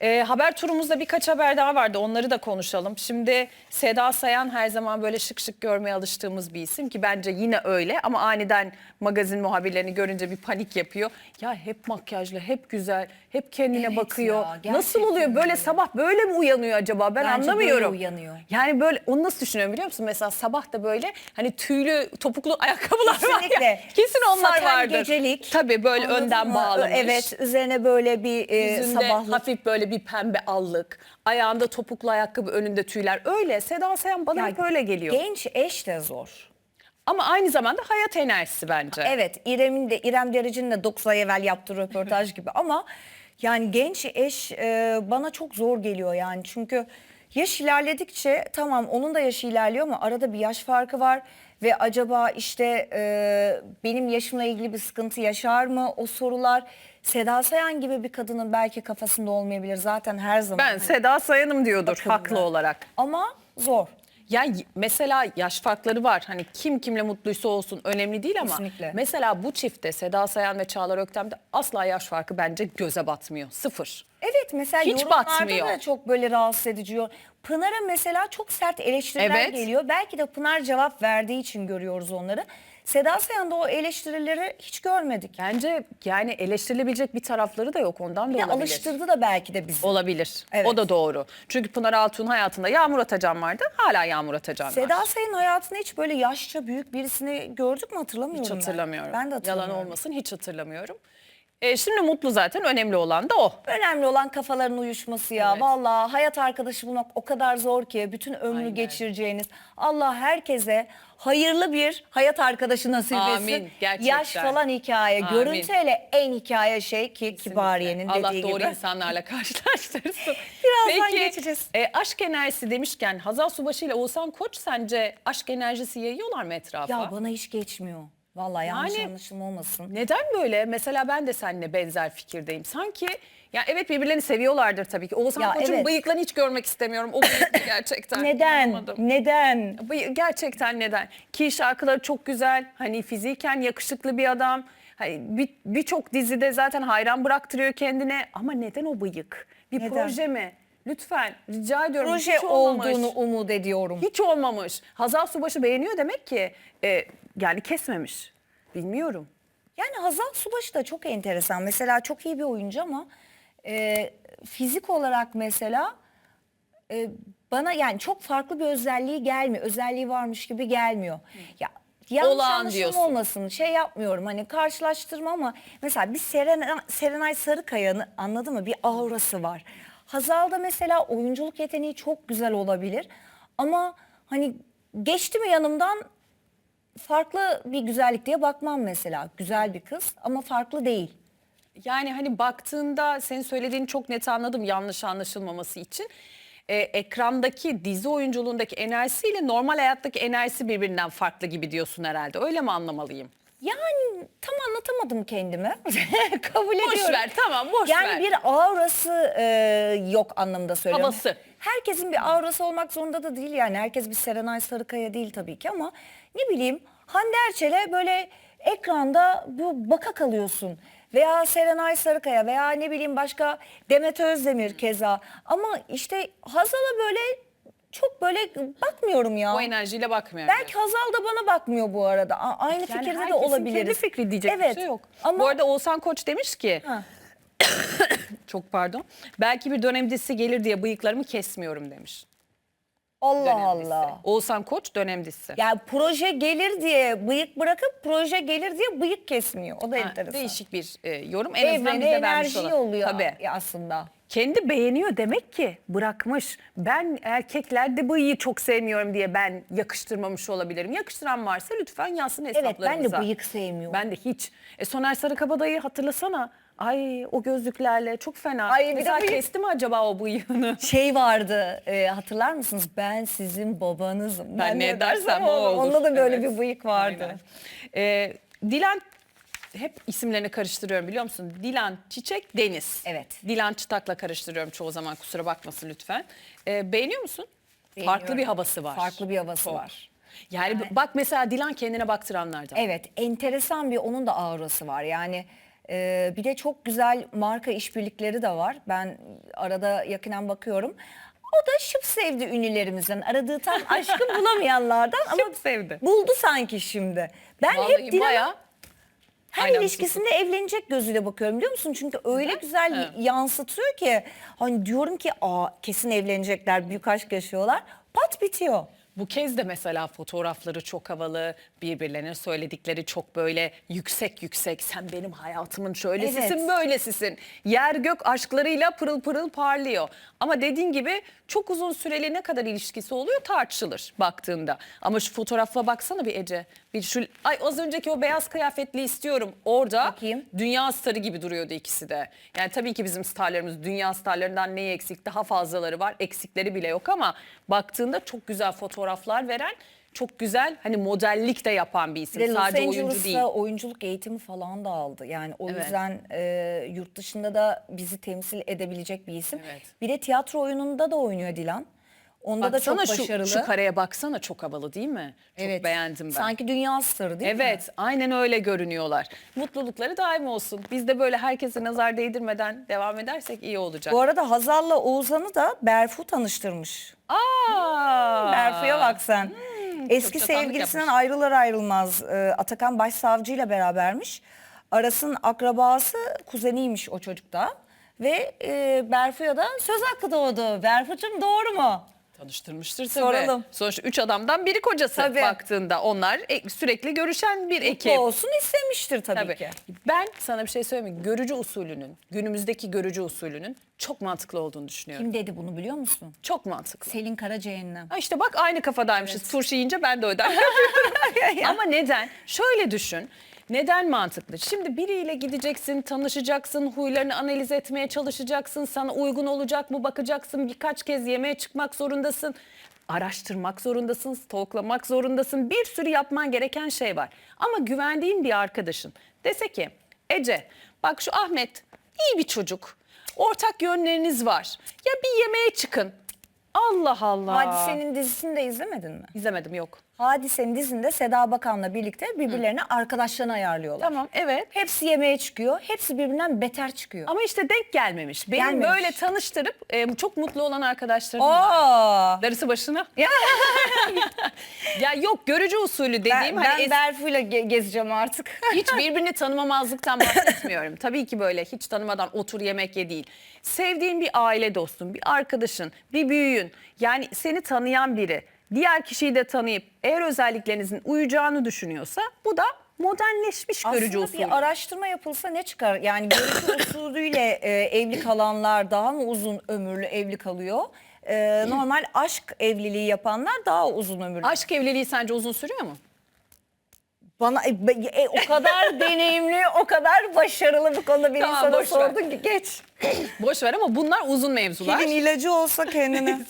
Ee, haber turumuzda birkaç haber daha vardı. Onları da konuşalım. Şimdi Seda Sayan her zaman böyle şık şık görmeye alıştığımız bir isim ki bence yine öyle. Ama aniden magazin muhabirlerini görünce bir panik yapıyor. Ya hep makyajlı, hep güzel, hep kendine Evet bakıyor. ya, Nasıl oluyor? Böyle öyle. sabah böyle mi uyanıyor acaba? Ben Bence anlamıyorum. böyle uyanıyor. Yani böyle onu nasıl düşünüyorum biliyor musun? Mesela sabah da böyle hani tüylü topuklu ayakkabılar var ya. Kesinlikle. Kesin onlar Saten vardır. gecelik. Tabii böyle Anladın önden mı? bağlamış. Evet üzerine böyle bir e, Yüzünde sabahlık. hafif böyle bir pembe allık, ayağında topuklu ayakkabı, önünde tüyler. Öyle Seda Sayan bana Ya hep öyle geliyor. Genç eş de zor. Ama aynı zamanda hayat enerjisi bence. Evet İrem'in de İrem Derici'nin de 9 ay evvel yaptığı röportaj gibi ama yani genç eş e, bana çok zor geliyor yani çünkü yaş ilerledikçe tamam onun da yaşı ilerliyor ama arada bir yaş farkı var ve acaba işte e, benim yaşımla ilgili bir sıkıntı yaşar mı o sorular Seda Sayan gibi bir kadının belki kafasında olmayabilir zaten her zaman. Ben Seda Sayan'ım diyordur haklı olarak. Ama zor. Yani mesela yaş farkları var. Hani kim kimle mutluysa olsun önemli değil ama Kesinlikle. mesela bu çiftte Seda Sayan ve Çağlar Öktem'de asla yaş farkı bence göze batmıyor. Sıfır. Evet mesela Hiç yorumlarda batmıyor. da çok böyle rahatsız edici. Pınar'a mesela çok sert eleştiriler Evet. geliyor. Belki de Pınar cevap verdiği için görüyoruz onları. Seda Sayan'da o eleştirileri hiç görmedik. Bence yani eleştirilebilecek bir tarafları da yok ondan da Bir de olabilir. alıştırdı da belki de bizi. Olabilir. Evet. O da doğru. Çünkü Pınar Altun hayatında Yağmur Atacan vardı. Hala Yağmur Atacan var. Seda Sayan hayatında hiç böyle yaşça büyük birisini gördük mü hatırlamıyorum Hiç ben. hatırlamıyorum. Ben de hatırlamıyorum. Yalan olmasın hiç hatırlamıyorum. E, şimdi mutlu zaten önemli olan da o. Önemli olan kafaların uyuşması ya. Evet. Vallahi hayat arkadaşı bulmak o kadar zor ki bütün ömrü Aynen. geçireceğiniz. Allah herkese hayırlı bir hayat arkadaşı nasip etsin. Amin, gerçekten. Yaş falan hikaye. Amin. Görüntü hele en hikaye şey ki Kibariye'nin Allah dediği doğru gibi. insanlarla karşılaştırsın. Birazdan Peki, geçeceğiz. e, aşk enerjisi demişken Hazal Subaşı ile Oğuzhan Koç sence aşk enerjisi yayıyorlar mı etrafa? Ya bana hiç geçmiyor. Vallahi yanlış Yani- anlaşılma olmasın. Neden böyle? Mesela ben de seninle benzer fikirdeyim. Sanki ya evet birbirlerini seviyorlardır tabii ki. Oğuzhan Ya Koç'un evet. bıyıklarını hiç görmek istemiyorum. O bıyık gerçekten. Neden? inanamadım. Neden? Bıy- Gerçekten neden? Ki şarkıları çok güzel. Hani fiziken yakışıklı bir adam. Hani bir- birçok dizide zaten hayran bıraktırıyor kendine. Ama neden o bıyık? Bir Neden? proje mi? Lütfen rica ediyorum. Proje hiç olmamış. olduğunu umut ediyorum. Hiç olmamış. Hazal Subaşı beğeniyor demek ki e, yani kesmemiş. Bilmiyorum. Yani Hazal Subaşı da çok enteresan. Mesela çok iyi bir oyuncu ama e, fizik olarak mesela e, bana yani çok farklı bir özelliği gelmiyor. Özelliği varmış gibi gelmiyor. Ya yanlış Olağan anlaşılma diyorsun. olmasın. Şey yapmıyorum hani karşılaştırma ama mesela bir Serenay, Serenay Sarıkaya'nın anladın mı? Bir aurası var. Hazal'da mesela oyunculuk yeteneği çok güzel olabilir. Ama hani geçti mi yanımdan farklı bir güzellik diye bakmam mesela. Güzel bir kız ama farklı değil. Yani hani baktığında senin söylediğini çok net anladım yanlış anlaşılmaması için. Ee, ekrandaki dizi oyunculuğundaki enerjisiyle normal hayattaki enerjisi birbirinden farklı gibi diyorsun herhalde. Öyle mi anlamalıyım? Yani tam anlatamadım kendimi. Kabul Boş ediyorum. ver tamam boş yani ver. bir aurası e, yok anlamında söylüyorum. Havası. Herkesin bir aurası olmak zorunda da değil yani. Herkes bir Serenay Sarıkaya değil tabii ki ama ne bileyim Hande Erçel'e böyle ekranda bu baka kalıyorsun. Veya Serenay Sarıkaya veya ne bileyim başka Demet Özdemir keza. Ama işte Hazal'a böyle çok böyle bakmıyorum ya. O enerjiyle bakmıyorum. Belki Hazal da bana bakmıyor bu arada. A- Aynı yani fikirde de olabiliriz. kendi fikri diyecek evet. bir şey yok. Ama Bu arada Oğuzhan Koç demiş ki Ha. Çok pardon. Belki bir dönem dizisi gelir diye bıyıklarımı kesmiyorum demiş. Allah. Allah. Oğuzhan Koç dönem dizisi. Yani proje gelir diye bıyık bırakıp proje gelir diye bıyık kesmiyor. O da Ha, enteresan. değişik bir e, yorum. En azından Evrene bize vermiş enerji olan. yolluyor Tabii. aslında. Kendi beğeniyor demek ki bırakmış. Ben erkeklerde bıyığı çok sevmiyorum diye ben yakıştırmamış olabilirim. Yakıştıran varsa lütfen yazsın Evet ben de bıyık sevmiyorum. Ben de hiç. E, Soner Sarıkabadayı hatırlasana. Ay o gözlüklerle çok fena. Ay, bir de Mesela bıyık- kesti mi acaba o bıyığını? Şey vardı e, hatırlar mısınız? Ben sizin babanızım. Ben ne edersem o olur. Onda da böyle Evet. bir bıyık vardı. Aynen. E, Dilan hep isimlerini karıştırıyorum biliyor musun? Dilan Çiçek Deniz. Evet. Dilan Çıtak'la karıştırıyorum çoğu zaman kusura bakmasın lütfen. E, beğeniyor musun? Farklı Beğeniyorum. bir havası var. Farklı bir havası Çok. var. Yani, bak mesela Dilan kendine baktıranlardan. Evet enteresan bir onun da aurası var. Yani Ee, bir de çok güzel marka işbirlikleri de var. Ben arada yakinen bakıyorum. O da şıp sevdi ünlülerimizden. Aradığı tam aşkı bulamayanlardan ama Şıp sevdi. buldu sanki şimdi. Ben hep Vallahi Dilan'a bayağı her Aynen ilişkisinde evlenecek gözüyle bakıyorum biliyor musun? Çünkü öyle güzel Ha. yansıtıyor ki hani diyorum ki aa kesin evlenecekler, büyük aşk yaşıyorlar. Pat bitiyor. Bu kez de mesela fotoğrafları çok havalı, birbirlerine söyledikleri çok böyle yüksek yüksek. Sen benim hayatımın şöylesisin, Evet. böylesisin. Yer gök aşklarıyla pırıl pırıl parlıyor. Ama dediğin gibi çok uzun süreli ne kadar ilişkisi oluyor tartışılır baktığında. Ama şu fotoğrafa baksana bir Ece. Bir şu ay az önceki o beyaz kıyafetli istiyorum. Orada Bakayım. dünya starı gibi duruyordu ikisi de. Yani tabii ki bizim starlarımız dünya starlarından neyi eksik? Daha fazlaları var. Eksikleri bile yok ama baktığında çok güzel fotoğraflar veren, çok güzel hani modellik de yapan bir isim. Bir de Los Sadece oyuncu değil. Oyunculuk eğitimi falan da aldı. Yani o Evet. yüzden e, yurt dışında da bizi temsil edebilecek bir isim. Evet. Bir de tiyatro oyununda da oynuyor Dilan. Onda da çok Baksana şu, başarılı. şu kareye baksana çok havalı değil mi? Çok Evet. beğendim ben. Sanki dünya starı değil mi? Evet, aynen öyle görünüyorlar. Mutlulukları daim olsun. Biz de böyle herkese nazar değdirmeden devam edersek iyi olacak. Bu arada Hazal'la Oğuzhan'ı da Berfu tanıştırmış. Aa! Berfu'ya bak sen. Eski çok çatanlık sevgilisinden yapmış. ayrılır ayrılmaz e, Atakan Başsavcı ile berabermiş. Aras'ın akrabası kuzeniymiş o çocukta. Ve e, Berfu'ya da söz hakkı doğdu. Berfu'cum doğru mu? Tanıştırmıştır tabii. Soralım. Sonuçta üç adamdan biri kocası Tabii. baktığında. Onlar e- sürekli görüşen bir ekip. Mutlu olsun istemiştir tabii, Tabii. ki. Ben sana bir şey söyleyeyim mi? Görücü usulünün, günümüzdeki görücü usulünün çok mantıklı olduğunu düşünüyorum. Kim dedi bunu biliyor musun? Çok mantıklı. Selin Karacayen'le. Ha işte bak aynı kafadaymışız. Turşu yiyince ben de ödem. Ama neden? Şöyle düşün. Neden mantıklı? Şimdi biriyle gideceksin, tanışacaksın, huylarını analiz etmeye çalışacaksın, sana uygun olacak mı bakacaksın, birkaç kez yemeğe çıkmak zorundasın, araştırmak zorundasın, stalklamak zorundasın, bir sürü yapman gereken şey var. Ama güvendiğin bir arkadaşın dese ki Ece bak şu Ahmet iyi bir çocuk, ortak yönleriniz var, ya bir yemeğe çıkın. Allah Allah. Hadise'nin dizisini de izlemedin mi? İzlemedim yok. Hadise'nin dizinde Seda Bakan'la birlikte birbirlerine arkadaşlarını ayarlıyorlar. Tamam evet. Hepsi yemeğe çıkıyor. Hepsi birbirinden beter çıkıyor. Ama işte denk gelmemiş. Benim Gelmemiş. böyle tanıştırıp e, çok mutlu olan arkadaşlarım var. Aa! Darısı başına. ya yok görücü usulü dediğim Ben, hani ben es- Berfu'yla ge- gezeceğim artık. hiç birbirini tanımamazlıktan bahsetmiyorum. Tabii ki böyle hiç tanımadan otur yemek ye değil. Sevdiğin bir aile dostun, bir arkadaşın, bir büyüğün yani seni tanıyan biri diğer kişiyi de tanıyıp eğer özelliklerinizin uyacağını düşünüyorsa bu da modernleşmiş görücü Aslında usulü. bir araştırma yapılsa ne çıkar? Yani görücü usulüyle e, evli kalanlar daha mı uzun ömürlü evli kalıyor? E, normal aşk evliliği yapanlar daha uzun ömürlü. Aşk evliliği sence uzun sürüyor mu? Bana e, e, o kadar deneyimli, o kadar başarılı bu konuda bir Tamam, insana boş ver. sordun ki geç. Boş ver ama bunlar uzun mevzular. Kelin ilacı olsa kendine.